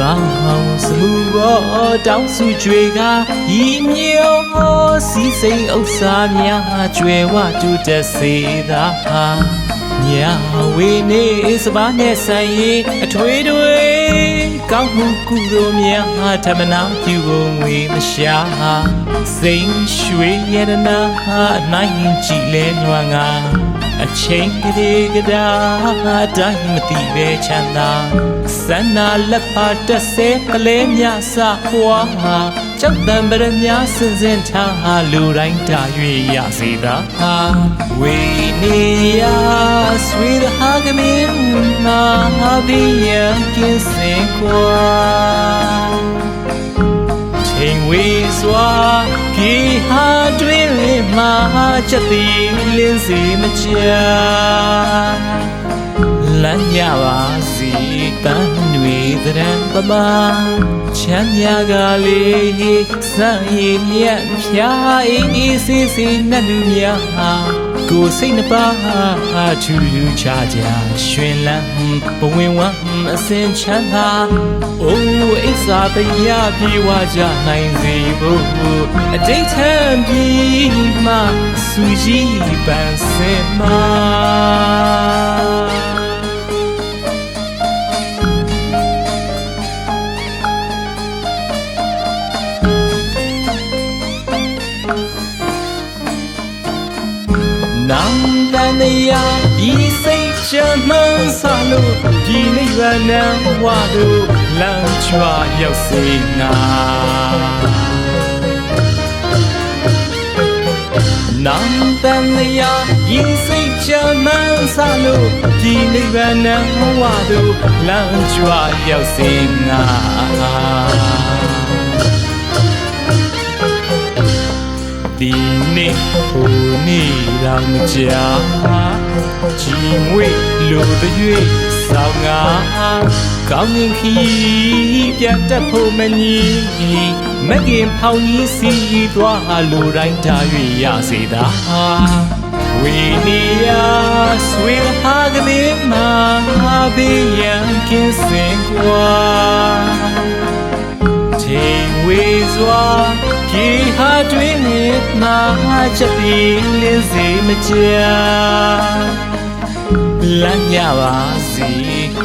တောင်းစမှုပေါ်တောင်းစုကြွေကဤမျိုးစီစိမ်ဥစ္စာများကြွယ်ဝတူတက်စေသာညာဝေနေစပါးနဲ့ဆိုင်ရင်အထွေတွေကောင်းမှုကုသိုလ်များဓမ္မနာပြုဖို့ငွေမရှာစိန်ရွှေရတနာနိုင်ကြည့်လဲနွားငါ အချိန်ကလေးကဒါတိုင်းမသိပဲချမ်းသာစန္နာလက်ပါတက်စေကလေးများစပွားကြောက်တံပရမြစင်စင်ထားလူတိုင်းတာ၍ရစေသာဝေနေရဆွေးဟာကမင်းနာဒီယက င်းစင်ကွာချိန်ဝေးစွာပြေဟာတွင်မှာချက်သည်လင်းစီမချာလမ်းရပါစီတန်းတွေသရံပမာချမ်းမြကလေးစံရည်မြတ်ဖြာအေးအေးဆေးဆေးနတ်လူများ ကိုယ်စိတ်နှပါချူလူချကြရွှင်လန်းဘဝင်ဝမ်းအစင်ချမ်းသာအိုးအိစာတရားပြေဝကြနိုင်စေဖို့အတိတ်ထံပြီးမှစူကြီးပန်းစင်မှာ စိတ်ချမှန်းဆလို့ဒီနိဗ္ဗာန်နံဝါတို့လမ်းချွာရောက်စေငါနံတန်တရားဒီစိတ်ချမှန်းဆလို့ဒီနိဗ္ဗာန်နံဝါတို့လမ်းချွာရောက်စေငါဒီနေ့ဟိုနေ့တောင်ကြာ ကြီးမွေလိုတဲ့ဆောင်းငါကောင်းရင်ခီးပြတ်တတ်ဖို့မညီမကင်ဖောင်ကြီးစီသွားလိုတိုင်းတာ၍ရစေသာဝေနီယာဆွေဟာကလေးမှာဘေးရန်ကင်းစင်ကွာချိန်ဝေ စွာပြေဟာတွင်နေမှာချက်ပြီးလင်းစေမကြာ လမ်းညပါစီ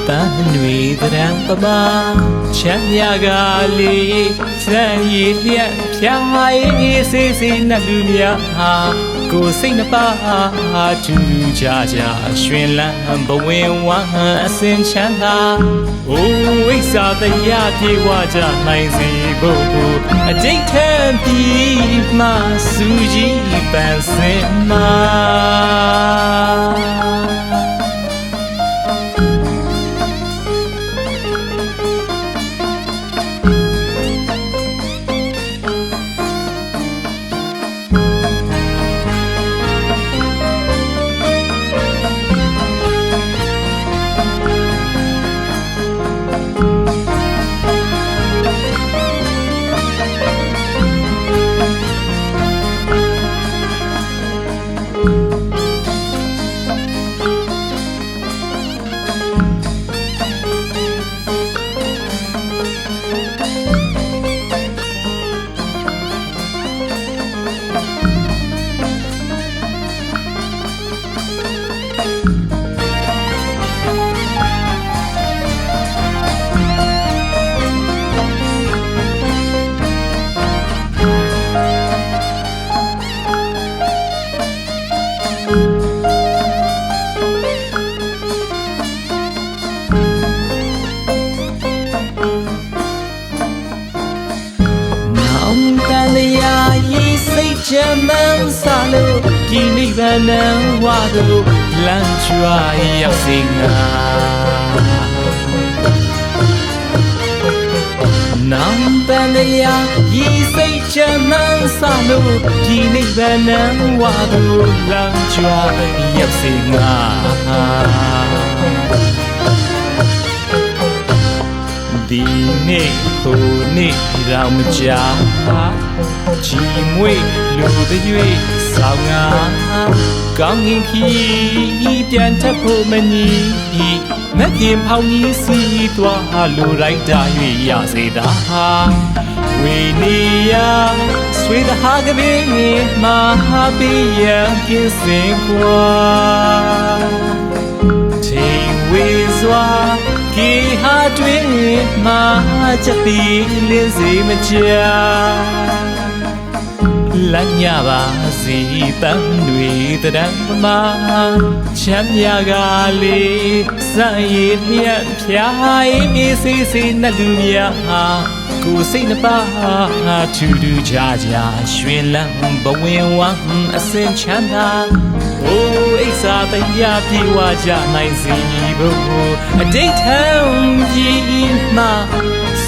တန်းတွေတရံပမာချမ်းမြကလေးစံရည်လျက်ဖြာရေးစေးစေးနှလူများဟာကိုယ်စိတ်နှပါတူကြကြရွှင်လန်းဘဝင်ဝမ်းအစင်ချမ်းသာအိုးဝိစာတရားပြေဝကြနိုင်စေဖို့အတိတ်ထံပြီးမှစူကြီးပန်းစင်မှာ စိတ်ချမ်းသာစလို့ဒီနိဗ္ဗာန်ဝါတို့လမ်းချွာရောက်စေငါနောင်တန်လျာရီစိတ်ချမ်းသာစလို့ဒီနိဗ္ဗာန်ဝါတို့လမ်းချွာရောက်စေငါဒီနေ့ဟိုနေ့တော့မကြာချီမွေ လူတွေ၍ဆောင်ငါကောင်းရင်ခီပြန်ထပ်ဖို့မညီမက်ခင်ဖောင်းကြီးစီးသွားလူလိုက်တာ၍ရစေတာဝေနေယဆွေတဟာကပင်မဟာပိယကင်းစင်ကွာချိန်ဝေစွာကေဟာတွင်မဟာချက်တီလင်းစီမချာ လမ်းညပါစီတန်းတွေတရံမချမ်းမြကလေးစံရည်မြတ်ဖြာအေးစီစီနဲ့လူများကိုစိတ်နှပါထူးထူးခြားခြားရွှင်လန်းဘဝင်ဝမ်းအစင်ချမ်းသာအိုးအိစာတရားပြေဝကြနိုင်စီဖို့အတိတ်ထံကြီးမှ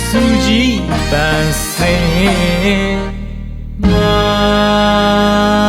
စူကြီးပန်းစင် 啊。